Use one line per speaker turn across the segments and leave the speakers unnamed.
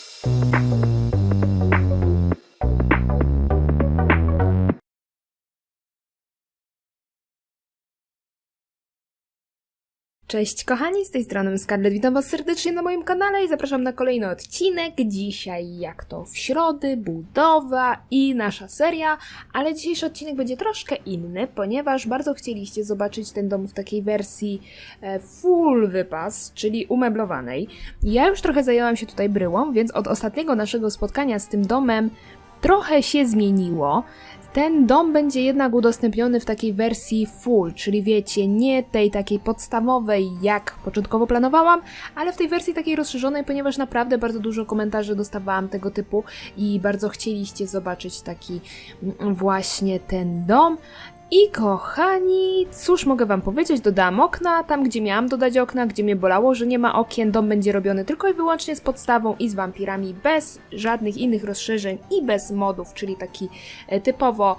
Thank you. Cześć kochani, z tej strony Scarlett, witam was serdecznie na moim kanale i zapraszam na kolejny odcinek. Dzisiaj, jak to w środy, budowa i nasza seria, ale dzisiejszy odcinek będzie troszkę inny, ponieważ bardzo chcieliście zobaczyć ten dom w takiej wersji e, full wypas, czyli umeblowanej. Ja już trochę zajęłam się tutaj bryłą, więc od ostatniego naszego spotkania z tym domem trochę się zmieniło. Ten dom będzie jednak udostępniony w takiej wersji full, czyli wiecie, nie tej takiej podstawowej, jak początkowo planowałam, ale w tej wersji takiej rozszerzonej, ponieważ naprawdę bardzo dużo komentarzy dostawałam tego typu i bardzo chcieliście zobaczyć taki mm, właśnie ten dom. I kochani, cóż mogę wam powiedzieć, dodałam okna, tam gdzie miałam dodać okna, gdzie mnie bolało, że nie ma okien, dom będzie robiony tylko i wyłącznie z podstawą i z wampirami, bez żadnych innych rozszerzeń i bez modów, czyli taki e, typowo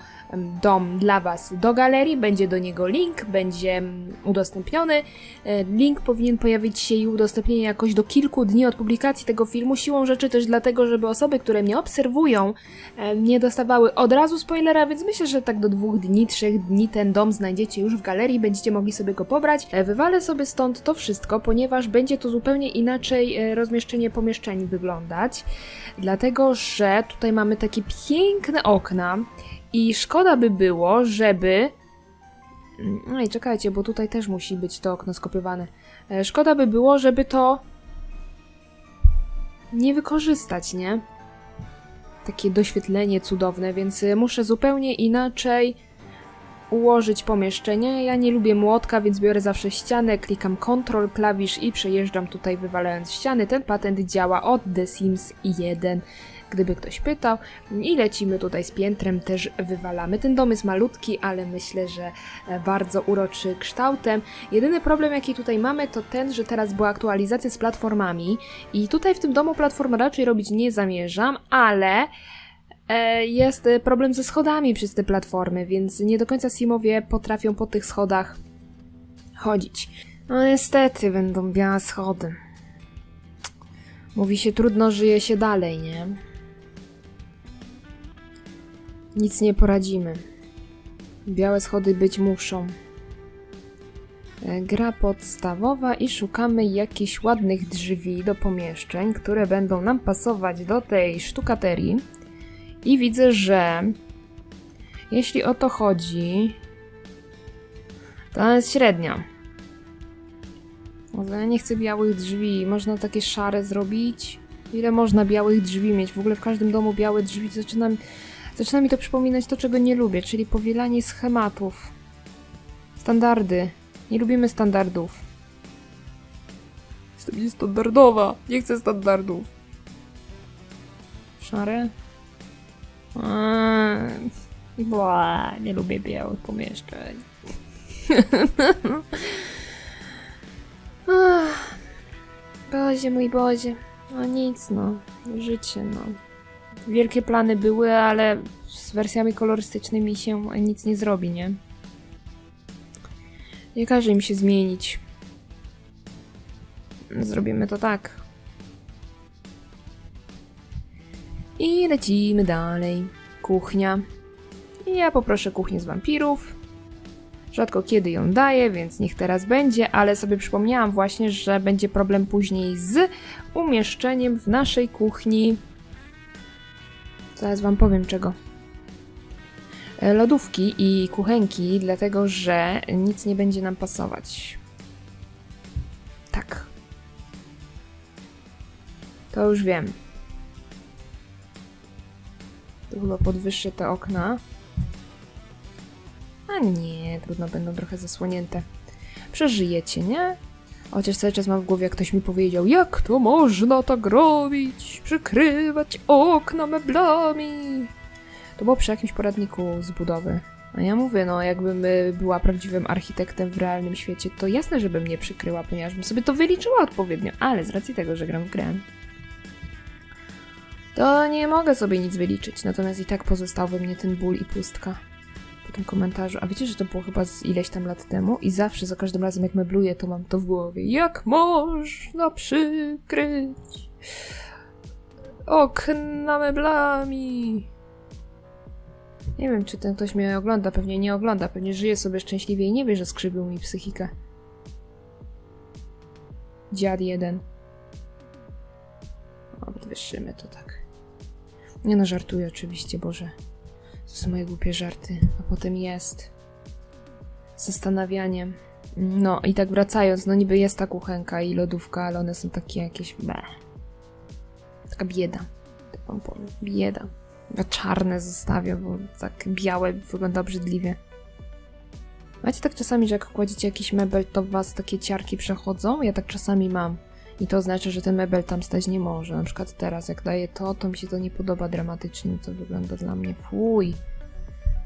dom dla was do galerii, będzie do niego link, będzie udostępniony. E, Link powinien pojawić się i udostępnienie jakoś do kilku dni od publikacji tego filmu, siłą rzeczy też dlatego, żeby osoby, które mnie obserwują, e, nie dostawały od razu spoilera, więc myślę, że tak do dwóch dni, trzech dni ten dom znajdziecie już w galerii, będziecie mogli sobie go pobrać. E, Wywalę sobie stąd to wszystko, ponieważ będzie to zupełnie inaczej e, rozmieszczenie pomieszczeń wyglądać, dlatego że tutaj mamy takie piękne okna i szkoda by było, żeby... No i czekajcie, bo tutaj też musi być to okno skopiowane. E, Szkoda by było, żeby to nie wykorzystać, nie? Takie doświetlenie cudowne, więc muszę zupełnie inaczej ułożyć pomieszczenie. Ja nie lubię młotka, więc biorę zawsze ścianę, klikam Ctrl klawisz i przejeżdżam tutaj wywalając ściany. Ten patent działa od The Sims 1. Gdyby ktoś pytał, i lecimy tutaj z piętrem, też wywalamy. Ten dom jest malutki, ale myślę, że e, bardzo uroczy kształtem. Jedyny problem, jaki tutaj mamy, to ten, że teraz była aktualizacja z platformami i tutaj w tym domu platform raczej robić nie zamierzam, ale jest e, problem ze schodami przez te platformy, więc nie do końca Simowie potrafią po tych schodach chodzić. No niestety będą białe schody. Mówi się trudno żyje się dalej, nie? Nic nie poradzimy. Białe schody być muszą. E, Gra podstawowa i szukamy jakichś ładnych drzwi do pomieszczeń, które będą nam pasować do tej sztukaterii. I widzę, że jeśli o to chodzi, to jest średnia. Ale ja nie chcę białych drzwi. Można takie szare zrobić? Ile można białych drzwi mieć? W ogóle w każdym domu białe drzwi. Zaczynam, zaczyna mi to przypominać to, czego nie lubię, czyli powielanie schematów. Standardy. Nie lubimy standardów. Jestem niestandardowa. Nie chcę standardów. Szare? Eee, Bła, nie lubię białych pomieszczeń. Bozie mój Bozie. No nic, no. Życie, no. Wielkie plany były, ale z wersjami kolorystycznymi się nic nie zrobi, nie? Nie każe im się zmienić. Zrobimy to tak. I lecimy dalej. Kuchnia. Ja poproszę kuchnię z wampirów. Rzadko kiedy ją daję, więc niech teraz będzie, ale sobie przypomniałam właśnie, że będzie problem później z umieszczeniem w naszej kuchni. Zaraz wam powiem czego. E, Lodówki i kuchenki, dlatego że nic nie będzie nam pasować. Tak. To już wiem. Tu chyba podwyższę te okna. A nie, trudno, będą trochę zasłonięte. Przeżyjecie, nie? Chociaż cały czas mam w głowie, jak ktoś mi powiedział, jak to można tak robić? Przykrywać okna meblami. To było przy jakimś poradniku z budowy. A ja mówię, no jakbym y, była prawdziwym architektem w realnym świecie, to jasne, żebym nie przykryła, ponieważ bym sobie to wyliczyła odpowiednio, ale z racji tego, że gram w grę, to nie mogę sobie nic wyliczyć, natomiast i tak pozostał we mnie ten ból i pustka po tym komentarzu. A wiecie, że to było chyba z ileś tam lat temu i zawsze, za każdym razem jak mebluję, to mam to w głowie. Jak można przykryć okna meblami. Nie wiem, czy ten ktoś mnie ogląda. Pewnie nie ogląda. Pewnie żyje sobie szczęśliwie i nie wie, że skrzywił mi psychikę. Dziad jeden. O, podwyższymy to tak. Nie no, żartuję oczywiście, Boże. To są moje głupie żarty. A potem jest zastanawianie. No i tak wracając, no niby jest ta kuchenka i lodówka, ale one są takie jakieś be. Taka bieda. Tak wam. Bieda. Ja czarne zostawię, bo tak białe wygląda obrzydliwie. Macie tak czasami, że jak kładziecie jakiś mebel, to was takie ciarki przechodzą? Ja tak czasami mam. I to oznacza, że ten mebel tam stać nie może. Na przykład teraz, jak daję to, to mi się to nie podoba dramatycznie. To wygląda dla mnie fuj.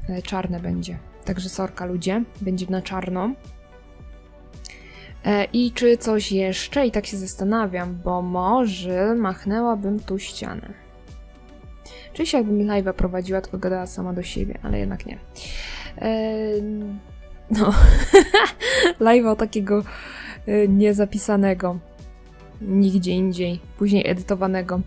E, Czarne będzie. Także sorka ludzie, będzie na czarno. E, I czy coś jeszcze? I tak się zastanawiam, bo może machnęłabym tu ścianę. Oczywiście jakbym live'a prowadziła, tylko gadała sama do siebie, ale jednak nie. E, no, live'a takiego e, niezapisanego. Nigdzie indziej. Później edytowanego.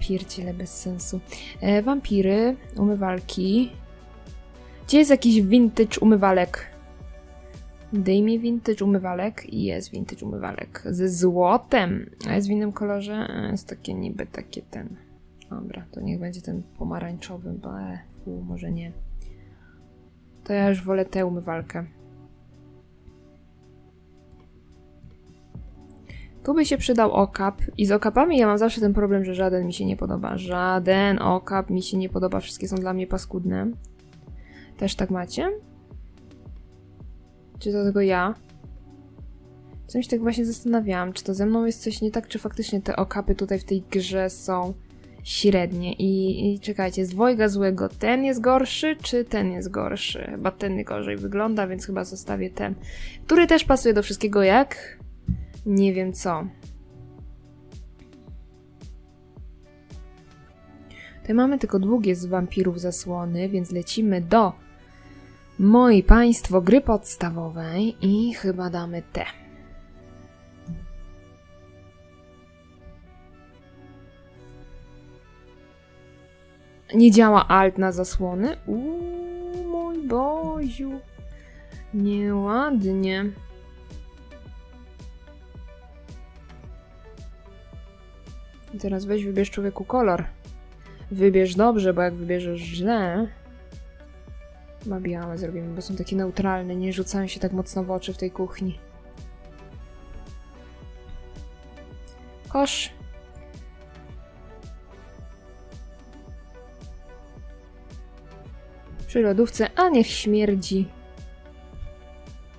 Pierdziele bez sensu. E, wampiry, umywalki. Gdzie jest jakiś vintage umywalek? Dej mi vintage umywalek jest vintage umywalek ze złotem. A jest w innym kolorze? A, Jest takie niby takie ten. Dobra, to niech będzie ten pomarańczowy, bo e, może nie. To ja już wolę tę umywalkę. Tu by się przydał okap i z okapami ja mam zawsze ten problem, że żaden mi się nie podoba. Żaden okap mi się nie podoba, wszystkie są dla mnie paskudne. Też tak macie? Czy to tylko ja? Coś tak właśnie zastanawiałam, czy to ze mną jest coś nie tak, czy faktycznie te okapy tutaj w tej grze są średnie. I, i czekajcie, z dwojga złego ten jest gorszy, czy ten jest gorszy? Chyba ten gorzej wygląda, więc chyba zostawię ten. Który też pasuje do wszystkiego jak? Nie wiem co. Tutaj mamy tylko długie z wampirów zasłony, więc lecimy do Moi Państwo gry podstawowej i chyba damy te. Nie działa alt na zasłony. Uuu, mój Boziu. Nieładnie. I Teraz weź wybierz człowieku kolor. Wybierz dobrze, bo jak wybierzesz źle, ma białe zrobimy, bo są takie neutralne, nie rzucają się tak mocno w oczy w tej kuchni. Kosz. Przy lodówce, a niech śmierdzi.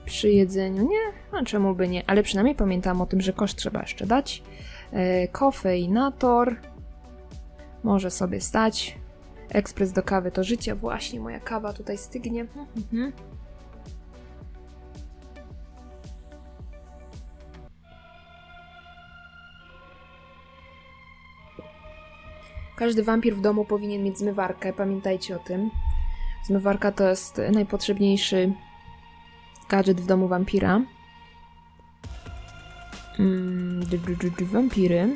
Przy jedzeniu, nie? A czemu by nie? Ale przynajmniej pamiętam o tym, że kosz trzeba jeszcze dać. E, kofeinator. Może sobie stać. Ekspres do kawy to życie. Właśnie moja kawa tutaj stygnie. Mhm. Każdy wampir w domu powinien mieć zmywarkę, pamiętajcie o tym. Zmywarka to jest najpotrzebniejszy gadżet w domu wampira. Mm, wampiry.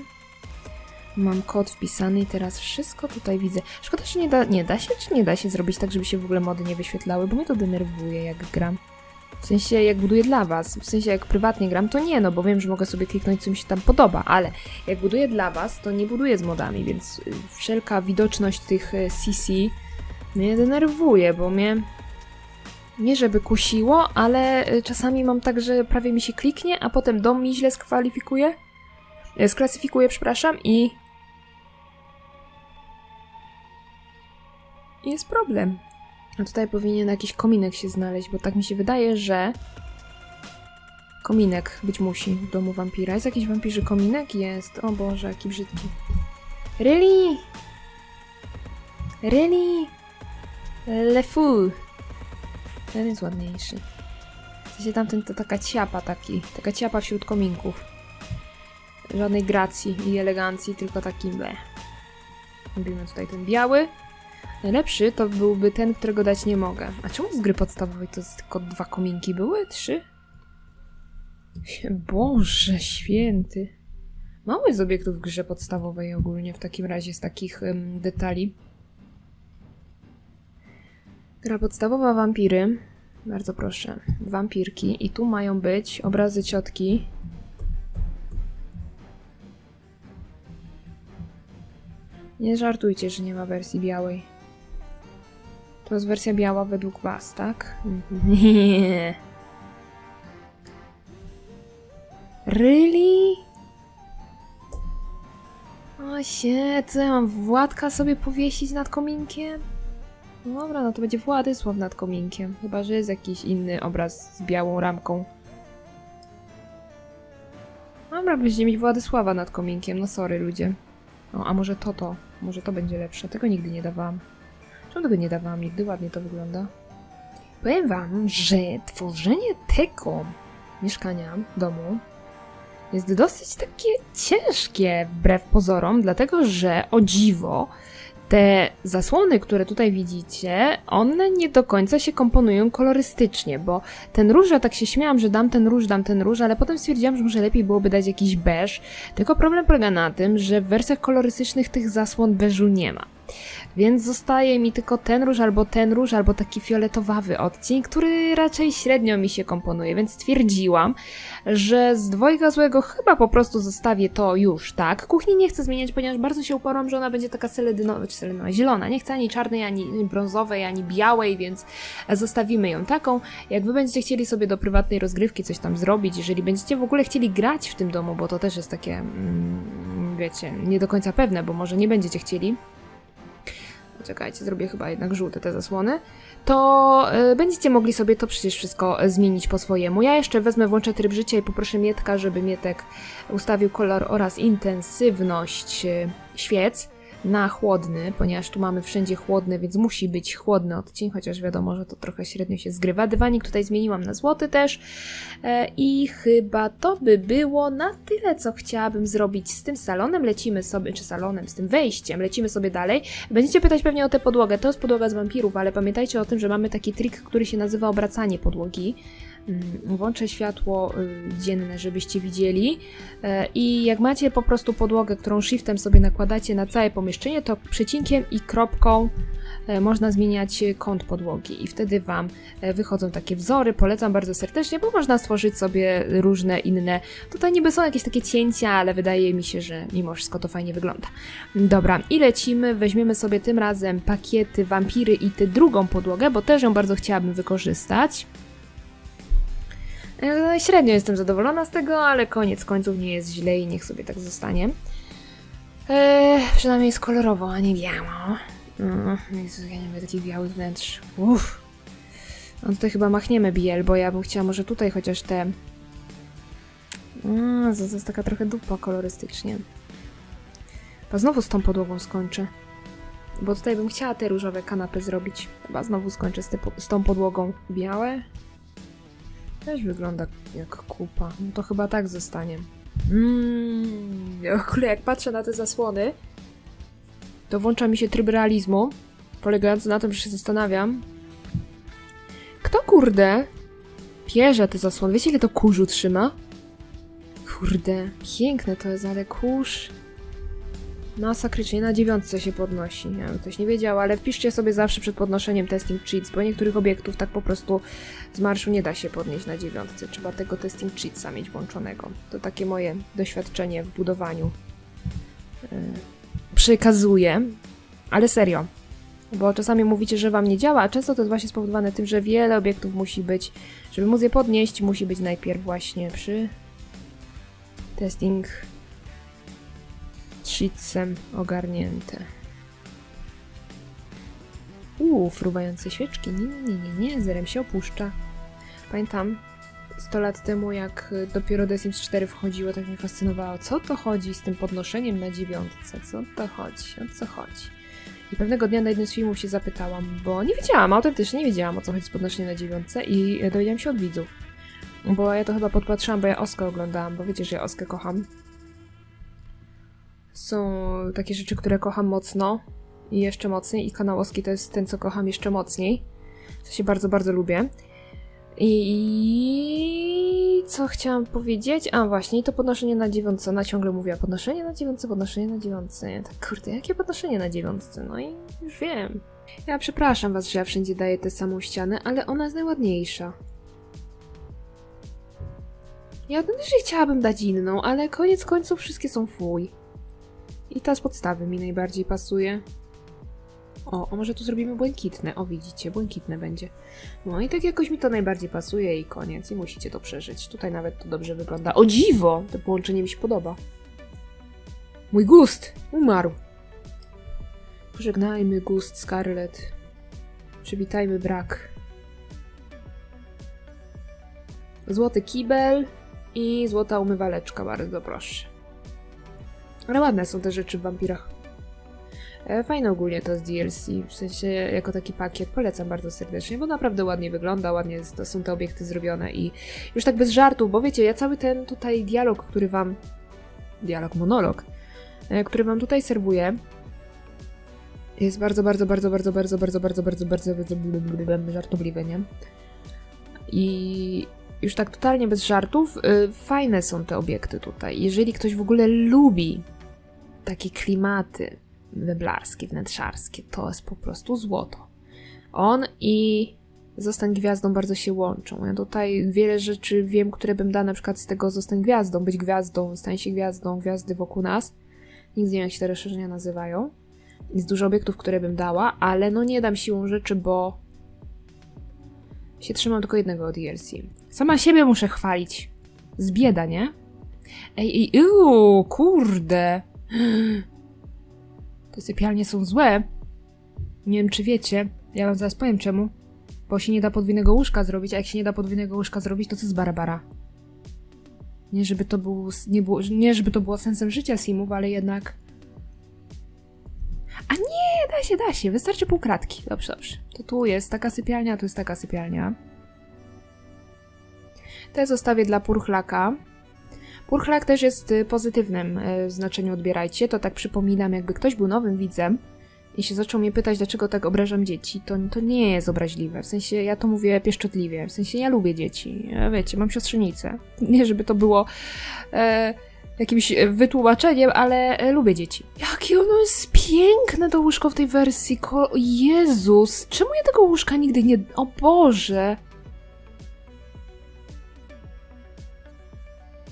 Mam kod wpisany i teraz wszystko tutaj widzę. Szkoda, że nie da, nie da się, czy nie da się zrobić tak, żeby się w ogóle mody nie wyświetlały, bo mnie to denerwuje, jak gram. W sensie, jak buduję dla was. W sensie, jak prywatnie gram, to nie, no bo wiem, że mogę sobie kliknąć, co mi się tam podoba, ale jak buduję dla was, to nie buduję z modami, więc y, wszelka widoczność tych y, CC mnie denerwuje, bo mnie nie żeby kusiło, ale y, czasami mam tak, że prawie mi się kliknie, a potem dom mi źle skwalifikuje, y, sklasyfikuje, przepraszam, i jest problem. A tutaj powinien jakiś kominek się znaleźć, bo tak mi się wydaje, że kominek być musi w domu wampira. Jest jakiś wampirzy kominek? Jest. O Boże, jaki brzydki. Really? Really? Le fou. Ten jest ładniejszy. W sensie tamten to taka ciapa taki, taka ciapa wśród kominków. Żadnej gracji i elegancji, tylko taki ble. Robimy tutaj ten biały. Najlepszy to byłby ten, którego dać nie mogę. A czemu z gry podstawowej to tylko dwa kominki były? Trzy? Boże święty. Mało jest obiektów w grze podstawowej ogólnie w takim razie z takich ym, detali. Gra podstawowa wampiry. Bardzo proszę. Wampirki. I tu mają być obrazy ciotki. Nie żartujcie, że nie ma wersji białej. To jest wersja biała według was, tak? Nie. Really? O się, co ja mam Władka sobie powiesić nad kominkiem? No dobra, no to będzie Władysław nad kominkiem. Chyba, że jest jakiś inny obraz z białą ramką. Dobra, będziecie mieć Władysława nad kominkiem, no sorry ludzie. O, a może to to? Może to będzie lepsze. Tego nigdy nie dawałam. Czemu tego nie dawałam nigdy? Ładnie to wygląda. Powiem wam, że tworzenie tego mieszkania, domu, jest dosyć takie ciężkie wbrew pozorom, dlatego że o dziwo te zasłony, które tutaj widzicie, one nie do końca się komponują kolorystycznie, bo ten róż, ja tak się śmiałam, że dam ten róż, dam ten róż, ale potem stwierdziłam, że może lepiej byłoby dać jakiś beż. Tylko problem polega na tym, że w wersjach kolorystycznych tych zasłon beżu nie ma. Więc zostaje mi tylko ten róż, albo ten róż, albo taki fioletowawy odcień, który raczej średnio mi się komponuje, więc stwierdziłam, że z dwojga złego chyba po prostu zostawię to już, tak? Kuchni nie chcę zmieniać, ponieważ bardzo się uparłam, że ona będzie taka seledynowa, czy seledynowa, zielona. Nie chcę ani czarnej, ani brązowej, ani białej, więc zostawimy ją taką. Jak wy będziecie chcieli sobie do prywatnej rozgrywki coś tam zrobić, jeżeli będziecie w ogóle chcieli grać w tym domu, bo to też jest takie, mm, wiecie, nie do końca pewne, bo może nie będziecie chcieli, czekajcie, zrobię chyba jednak żółte te zasłony, to y, będziecie mogli sobie to przecież wszystko y, zmienić po swojemu. Ja jeszcze wezmę, włączę tryb życia i poproszę Mietka, żeby Mietek ustawił kolor oraz intensywność y, świec na chłodny, ponieważ tu mamy wszędzie chłodny, więc musi być chłodny odcień, chociaż wiadomo, że to trochę średnio się zgrywa. Dywanik tutaj zmieniłam na złoty też e, i chyba to by było na tyle, co chciałabym zrobić z tym salonem. Lecimy sobie, czy salonem, z tym wejściem, lecimy sobie dalej. Będziecie pytać pewnie o tę podłogę. To jest podłoga z wampirów, ale pamiętajcie o tym, że mamy taki trik, który się nazywa obracanie podłogi. Mm, Włączę światło y, dzienne, żebyście widzieli. E, I jak macie po prostu podłogę, którą shiftem sobie nakładacie na całe pomieszczenie, to przecinkiem i kropką e, można zmieniać kąt podłogi i wtedy Wam e, wychodzą takie wzory. Polecam bardzo serdecznie, bo można stworzyć sobie różne inne. Tutaj niby są jakieś takie cięcia, ale wydaje mi się, że mimo wszystko to fajnie wygląda. Dobra, i lecimy. Weźmiemy sobie tym razem pakiety wampiry i tę drugą podłogę, bo też ją bardzo chciałabym wykorzystać. E, Średnio jestem zadowolona z tego, ale koniec końców nie jest źle i niech sobie tak zostanie. Eee, przynajmniej jest kolorowo, a nie biało. Mm, Jezu, ja nie lubię takich białych wnętrz. Uff. No tutaj chyba machniemy biel, bo ja bym chciała może tutaj chociaż te... Mm, to jest taka trochę dupa kolorystycznie. Chyba znowu z tą podłogą skończę. Bo tutaj bym chciała te różowe kanapy zrobić. Chyba znowu skończę z, z tą podłogą. Białe? Też wygląda jak kupa. No to chyba tak zostanie. Mmm. Ogóle jak patrzę na te zasłony, to włącza mi się tryb realizmu, polegający na tym, że się zastanawiam, kto kurde pierze te zasłony. Wiecie ile to kurzu trzyma? Kurde, piękne to jest, ale kurz... Masakrycznie na dziewiątce się podnosi. Nie wiem, ktoś nie wiedział, ale wpiszcie sobie zawsze przed podnoszeniem testing cheats, bo niektórych obiektów tak po prostu z marszu nie da się podnieść na dziewiątce. Trzeba tego testing cheatsa mieć włączonego. To takie moje doświadczenie w budowaniu. Yy, przekazuję, ale serio. Bo czasami mówicie, że wam nie działa, a często to jest właśnie spowodowane tym, że wiele obiektów musi być, żeby móc je podnieść, musi być najpierw właśnie przy testing cheatsem ogarnięte. Uuu, fruwające świeczki. Nie, nie, nie, nie, nie, zerem się opuszcza. Pamiętam 100 lat temu, jak dopiero The Sims 4 wchodziło, tak mnie fascynowało, co to chodzi z tym podnoszeniem na dziewiątce, co to chodzi, o co chodzi. I pewnego dnia na jednym z filmów się zapytałam, bo nie wiedziałam, autentycznie nie wiedziałam, o co chodzi z podnoszeniem na dziewiątce i dowiedziałam się od widzów. Bo ja to chyba podpatrzyłam, bo ja Oskę oglądałam, bo wiecie, że ja Oskę kocham. Są takie rzeczy, które kocham mocno i jeszcze mocniej i kanał Oski to jest ten, co kocham jeszcze mocniej. Co się bardzo, bardzo lubię. I co chciałam powiedzieć? A właśnie, to podnoszenie na dziewiątce. Ona ciągle mówiła podnoszenie na dziewiątce, podnoszenie na dziewiątce. Tak, kurde, jakie podnoszenie na dziewiątce? No i już wiem. Ja przepraszam was, że ja wszędzie daję tę samą ścianę, ale ona jest najładniejsza. Ja też chciałabym dać inną, ale koniec końców wszystkie są fuj. I ta z podstawy mi najbardziej pasuje. O, a może tu zrobimy błękitne? O, widzicie, błękitne będzie. No i tak jakoś mi to najbardziej pasuje i koniec. I musicie to przeżyć. Tutaj nawet to dobrze wygląda. O dziwo! To połączenie mi się podoba. Mój gust umarł. Pożegnajmy gust Scarlet. Przywitajmy brak. Złoty kibel i złota umywaleczka, bardzo proszę. Ale ładne są te rzeczy w wampirach. E, Fajne ogólnie to z DLC, w sensie jako taki pakiet. Polecam bardzo serdecznie, bo naprawdę ładnie wygląda, ładnie są te obiekty zrobione i już tak bez żartu, bo wiecie, ja cały ten tutaj dialog, który wam. Dialog, monolog, e, który wam tutaj serwuję, jest bardzo, bardzo, bardzo, bardzo, bardzo, bardzo, bardzo, bardzo, bardzo, bardzo bardzo żartobliwy, nie? I już tak totalnie bez żartów, y, fajne są te obiekty tutaj. Jeżeli ktoś w ogóle lubi takie klimaty weblarskie, wnętrzarskie, to jest po prostu złoto. On i Zostań Gwiazdą bardzo się łączą. Ja tutaj wiele rzeczy wiem, które bym dała na przykład z tego Zostań Gwiazdą, być gwiazdą, stań się gwiazdą, gwiazdy wokół nas. Nigdy nie wiem, jak się te rozszerzenia nazywają. Jest dużo obiektów, które bym dała, ale no nie dam siłą rzeczy, bo się trzymam tylko jednego DLC. Sama siebie muszę chwalić. Z bieda, nie? Ej, ej, uuu, kurde. Te sypialnie są złe. Nie wiem, czy wiecie. Ja wam zaraz powiem czemu. Bo się nie da podwójnego łóżka zrobić, a jak się nie da podwójnego łóżka zrobić, to co jest barabara? Nie żeby to był, nie, było, nie żeby to było sensem życia Simów, ale jednak... A nie, da się, da się. Wystarczy pół kratki. Dobrze, dobrze. To tu jest taka sypialnia, tu jest taka sypialnia. Te zostawię dla purchlaka. Purchlak też jest y, pozytywnym y, w znaczeniu odbierajcie. To tak przypominam, jakby ktoś był nowym widzem i się zaczął mnie pytać, dlaczego tak obrażam dzieci. To, to nie jest obraźliwe. W sensie, ja to mówię pieszczotliwie. W sensie, ja lubię dzieci. Ja, wiecie, mam siostrzenicę. Nie, żeby to było e, jakimś wytłumaczeniem, ale e, lubię dzieci. Jakie ono jest piękne, to łóżko w tej wersji. Ko Jezus! Czemu ja tego łóżka nigdy nie... O Boże!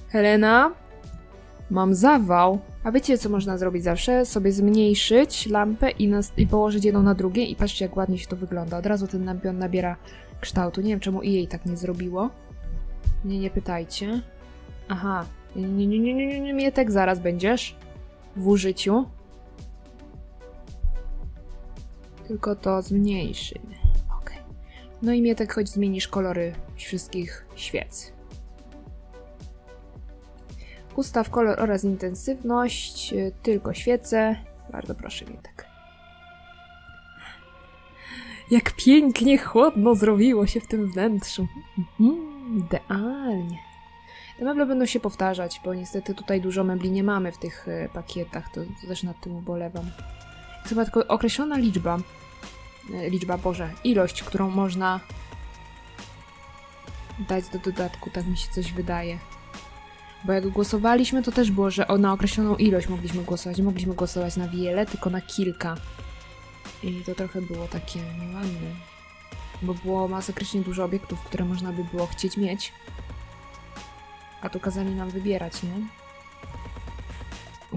Helena, mam zawał. A wiecie, co można zrobić zawsze? Sobie zmniejszyć lampę i, i położyć jedną na drugie i patrzcie, jak ładnie się to wygląda. Od razu ten lampion nabiera kształtu. Nie wiem, czemu i jej tak nie zrobiło. Nie, nie pytajcie. Aha. Nie, nie, nie, nie, nie, nie, Mietek, zaraz będziesz. W użyciu. Tylko to zmniejszymy. Okej. No i Mietek, choć zmienisz kolory wszystkich świec. Ustaw kolor oraz intensywność, y, tylko świece. Bardzo proszę, Mietek. Jak pięknie chłodno zrobiło się w tym wnętrzu. Mhm, idealnie. Te meble będą się powtarzać, bo niestety tutaj dużo mebli nie mamy w tych e, pakietach, to, też nad tym ubolewam. Chyba tylko określona liczba, e, liczba, Boże, ilość, którą można dać do dodatku, tak mi się coś wydaje. Bo jak głosowaliśmy, to też było, że na określoną ilość mogliśmy głosować. Nie mogliśmy głosować na wiele, tylko na kilka. I to trochę było takie nieładne. Bo było masakrycznie dużo obiektów, które można by było chcieć mieć. A tu kazali nam wybierać, nie?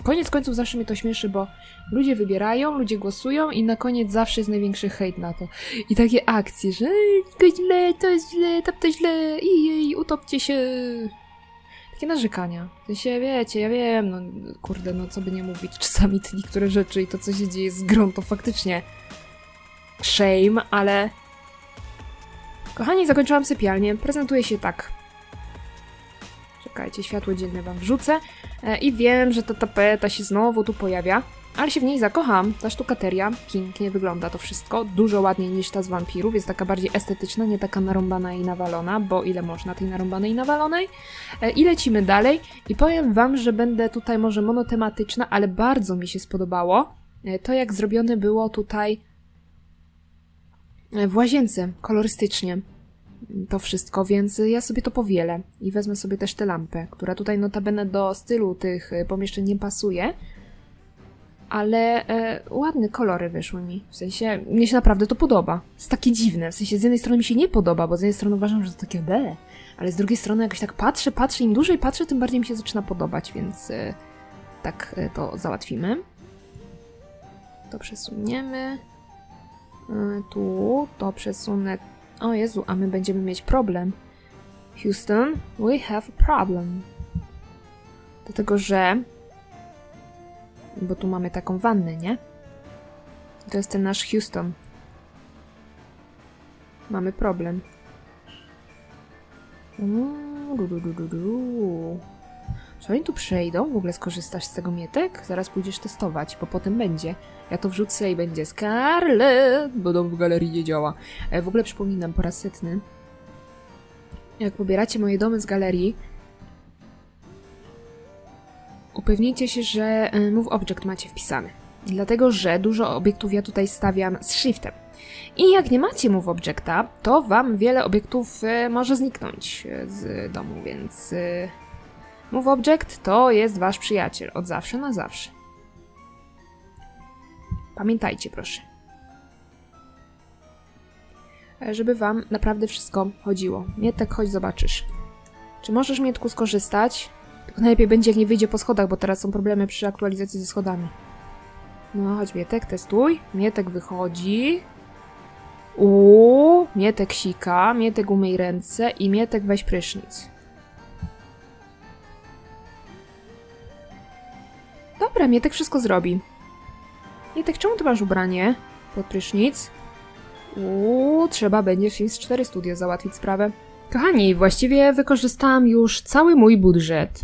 Koniec końców zawsze mnie to śmieszy, bo ludzie wybierają, ludzie głosują i na koniec zawsze jest największy hejt na to. I takie akcje, że "Ej, to źle, to jest źle, to źle, i jej, utopcie się. Takie narzekania. W sensie, wiecie, ja wiem, no kurde, no co by nie mówić, czasami te niektóre rzeczy i to, co się dzieje z grą, to faktycznie shame, ale... Kochani, zakończyłam sypialnię. Prezentuje się tak. Czekajcie, światło dzienne wam wrzucę. E, I wiem, że ta tapeta się znowu tu pojawia, ale się w niej zakocham. Ta sztukateria, pięknie wygląda to wszystko. Dużo ładniej niż ta z wampirów. Jest taka bardziej estetyczna, nie taka narąbana i nawalona, bo ile można tej narąbanej i nawalonej. E, I lecimy dalej. I powiem wam, że będę tutaj może monotematyczna, ale bardzo mi się spodobało e, to, jak zrobione było tutaj w łazience, kolorystycznie. To wszystko, więc ja sobie to powielę i wezmę sobie też tę lampę, która tutaj notabene do stylu tych y, pomieszczeń nie pasuje, ale e, ładne kolory wyszły mi. W sensie, mnie się naprawdę to podoba. Jest takie dziwne. W sensie, z jednej strony mi się nie podoba, bo z jednej strony uważam, że to takie be, ale z drugiej strony jakoś tak patrzę, patrzę, im dłużej patrzę, tym bardziej mi się zaczyna podobać, więc e, tak e, to załatwimy. To przesuniemy. E, tu, to przesunę. O Jezu, a my będziemy mieć problem. Houston, we have a problem. Dlatego, że bo tu mamy taką wannę, nie? To jest ten nasz Houston. Mamy problem. Uuu, du, du, du, du, du. Czy oni tu przejdą? W ogóle skorzystasz z tego mietek? Zaraz pójdziesz testować, bo potem będzie. Ja to wrzucę i będzie Scarlet, bo dom w galerii nie działa. E, w ogóle przypominam po raz setny. Jak pobieracie moje domy z galerii, upewnijcie się, że y, Move Object macie wpisany. Dlatego, że dużo obiektów ja tutaj stawiam z shiftem. I jak nie macie Move Objecta, to wam wiele obiektów y, może zniknąć z domu, więc Move Object to jest wasz przyjaciel od zawsze na zawsze. Pamiętajcie, proszę. E, Żeby wam naprawdę wszystko chodziło. Mietek, chodź zobaczysz. Czy możesz, Mietku, skorzystać? Tylko najlepiej będzie, jak nie wyjdzie po schodach, bo teraz są problemy przy aktualizacji ze schodami. No, chodź Mietek, testuj. Mietek wychodzi. Uuu, Mietek sika, Mietek umyj ręce i Mietek weź prysznic. Dobra, Mietek wszystko zrobi. Mietek, czemu ty masz ubranie pod prysznic? Uuu, trzeba będzie w Sims 4 Studio załatwić sprawę. Kochani, właściwie wykorzystałam już cały mój budżet,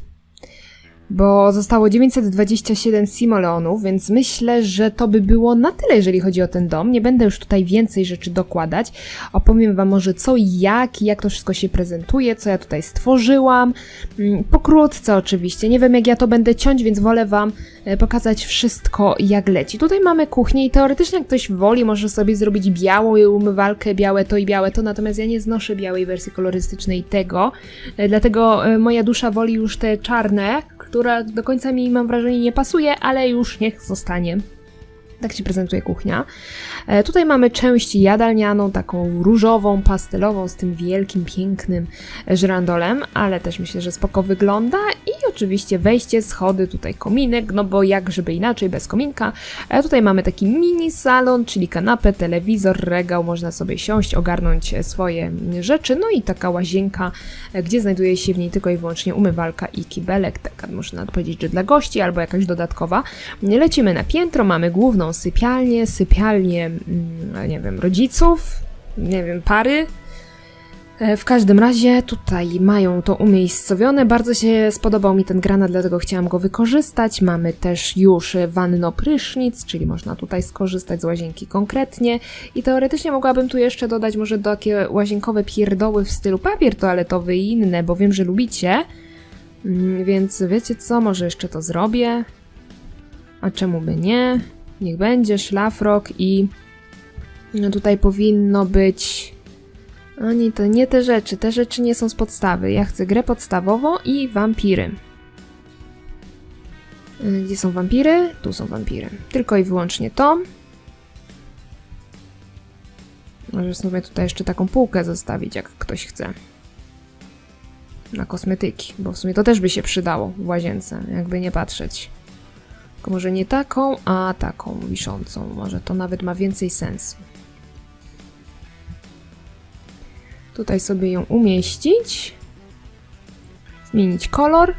bo zostało 927 simoleonów, więc myślę, że to by było na tyle, jeżeli chodzi o ten dom. Nie będę już tutaj więcej rzeczy dokładać. Opowiem Wam może co i jak, i jak to wszystko się prezentuje, co ja tutaj stworzyłam. Mm, Pokrótce oczywiście. Nie wiem, jak ja to będę ciąć, więc wolę Wam e, pokazać wszystko, jak leci. Tutaj mamy kuchnię i teoretycznie, jak ktoś woli, może sobie zrobić białą umywalkę, białe to i białe to, natomiast ja nie znoszę białej wersji kolorystycznej tego, e, dlatego e, moja dusza woli już te czarne, która do końca mi, mam wrażenie, nie pasuje, ale już niech zostanie. Tak się prezentuje kuchnia. E, tutaj mamy część jadalnianą, taką różową, pastelową, z tym wielkim, pięknym żyrandolem, ale też myślę, że spoko wygląda. I oczywiście wejście, schody, tutaj kominek, no bo jak żeby inaczej, bez kominka. E, tutaj mamy taki mini salon, czyli kanapę, telewizor, regał, można sobie siąść, ogarnąć swoje rzeczy, no i taka łazienka, e, gdzie znajduje się w niej tylko i wyłącznie umywalka i kibelek, taka można powiedzieć, że dla gości albo jakaś dodatkowa. Lecimy na piętro, mamy główną sypialnię, sypialnię, mm, nie wiem, rodziców, nie wiem, pary. E, W każdym razie tutaj mają to umiejscowione. Bardzo się spodobał mi ten granat, dlatego chciałam go wykorzystać. Mamy też już wanno prysznic, czyli można tutaj skorzystać z łazienki konkretnie. I teoretycznie mogłabym tu jeszcze dodać może takie łazienkowe pierdoły w stylu papier toaletowy i inne, bo wiem, że lubicie. Mm, Więc wiecie co, może jeszcze to zrobię. A czemu by nie? Niech będzie szlafrok i no tutaj powinno być. Ani to nie te rzeczy. Te rzeczy nie są z podstawy. Ja chcę grę podstawową i wampiry. Y, Gdzie są wampiry? Tu są wampiry. Tylko i wyłącznie to. Może sobie tutaj jeszcze taką półkę zostawić, jak ktoś chce. Na kosmetyki, bo w sumie to też by się przydało w łazience, jakby nie patrzeć. Tylko może nie taką, a taką wiszącą. Może to nawet ma więcej sensu. Tutaj sobie ją umieścić. Zmienić kolor.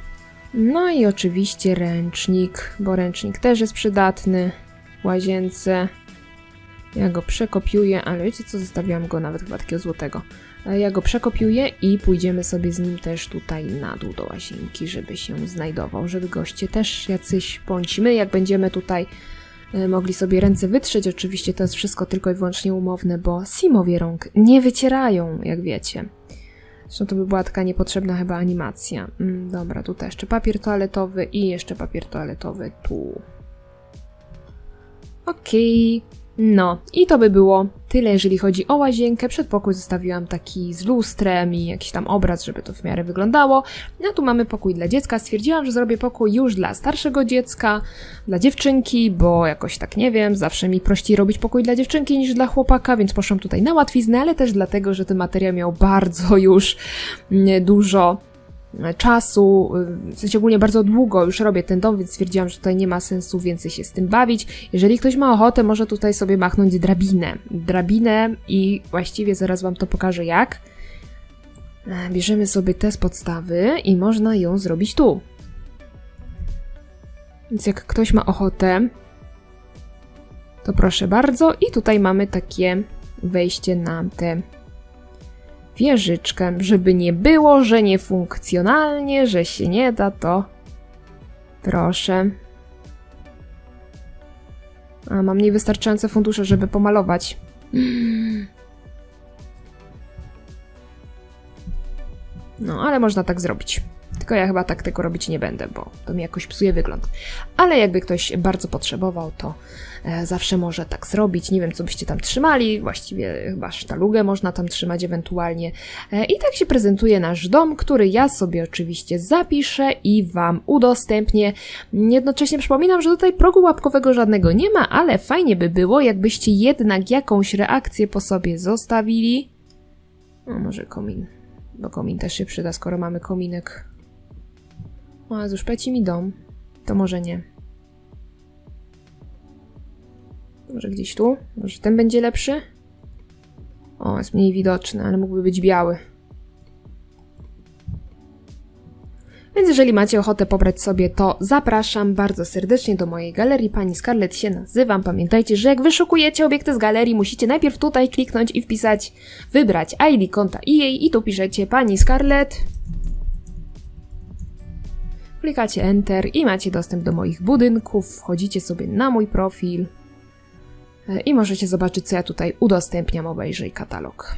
No i oczywiście ręcznik, bo ręcznik też jest przydatny w łazience. Ja go przekopiuję, ale wiecie co, zostawiłam go nawet chyba takiego złotego. Ja go przekopiuję i pójdziemy sobie z nim też tutaj na dół do łazienki, żeby się znajdował, żeby goście też jacyś bądź my, jak będziemy tutaj e, mogli sobie ręce wytrzeć. Oczywiście to jest wszystko tylko i wyłącznie umowne, bo Simowie rąk nie wycierają, jak wiecie. Zresztą to by była taka niepotrzebna chyba animacja. Mm, dobra, tutaj jeszcze papier toaletowy i jeszcze papier toaletowy tu. Okej. No, i to by było tyle, jeżeli chodzi o łazienkę. Przedpokój zostawiłam taki z lustrem i jakiś tam obraz, żeby to w miarę wyglądało. No tu mamy pokój dla dziecka. Stwierdziłam, że zrobię pokój już dla starszego dziecka, dla dziewczynki, bo jakoś tak nie wiem, zawsze mi prościej robić pokój dla dziewczynki niż dla chłopaka, więc poszłam tutaj na łatwiznę, ale też dlatego, że ten materiał miał bardzo już mm, dużo czasu, y, w sensie ogólnie bardzo długo już robię ten dom, więc stwierdziłam, że tutaj nie ma sensu więcej się z tym bawić. Jeżeli ktoś ma ochotę, może tutaj sobie machnąć drabinę. Drabinę i właściwie zaraz wam to pokażę jak. E, Bierzemy sobie te z podstawy i można ją zrobić tu. Więc jak ktoś ma ochotę, to proszę bardzo. I tutaj mamy takie wejście na tę wieżyczkę, żeby nie było, że niefunkcjonalnie, że się nie da, to proszę. A mam niewystarczające fundusze, żeby pomalować. No, ale można tak zrobić. Tylko ja chyba tak tego robić nie będę, bo to mi jakoś psuje wygląd. Ale jakby ktoś bardzo potrzebował, to e, zawsze może tak zrobić. Nie wiem, co byście tam trzymali. Właściwie chyba sztalugę można tam trzymać ewentualnie. E, I tak się prezentuje nasz dom, który ja sobie oczywiście zapiszę i Wam udostępnię. Jednocześnie przypominam, że tutaj progu łapkowego żadnego nie ma, ale fajnie by było, jakbyście jednak jakąś reakcję po sobie zostawili. No, może komin. Bo komin też się przyda, skoro mamy kominek. O, Jezu, szpeci mi dom. To może nie. Może gdzieś tu? Może ten będzie lepszy? O, jest mniej widoczny, ale mógłby być biały. Więc jeżeli macie ochotę pobrać sobie to, zapraszam bardzo serdecznie do mojej galerii. Pani Scarlett się nazywam. Pamiętajcie, że jak wyszukujecie obiekty z galerii, musicie najpierw tutaj kliknąć i wpisać, wybrać ID konta EA i tu piszecie Pani Scarlett. Klikacie Enter i macie dostęp do moich budynków. Wchodzicie sobie na mój profil e, i możecie zobaczyć, co ja tutaj udostępniam. Obejrzyj katalog.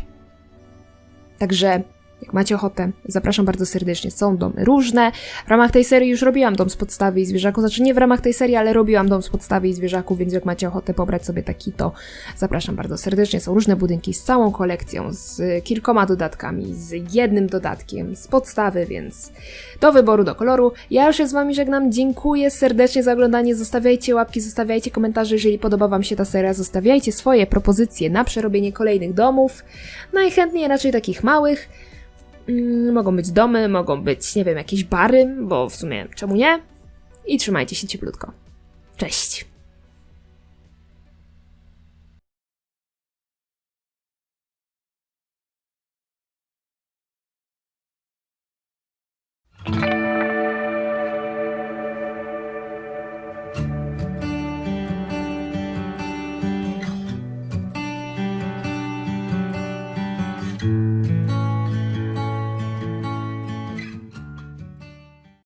Także jak macie ochotę, zapraszam bardzo serdecznie. Są domy różne. W ramach tej serii już robiłam dom z podstawy i zwierzaków. Znaczy nie w ramach tej serii, ale robiłam dom z podstawy i zwierzaków, więc jak macie ochotę pobrać sobie taki, to zapraszam bardzo serdecznie. Są różne budynki z całą kolekcją, z kilkoma dodatkami, z jednym dodatkiem, z podstawy, więc do wyboru, do koloru. Ja już się z Wami żegnam. Dziękuję serdecznie za oglądanie. Zostawiajcie łapki, zostawiajcie komentarze, jeżeli podoba Wam się ta seria. Zostawiajcie swoje propozycje na przerobienie kolejnych domów. Najchętniej raczej takich małych. Mm, mogą być domy, mogą być, nie wiem, jakieś bary, bo w sumie czemu nie? I trzymajcie się cieplutko. Cześć!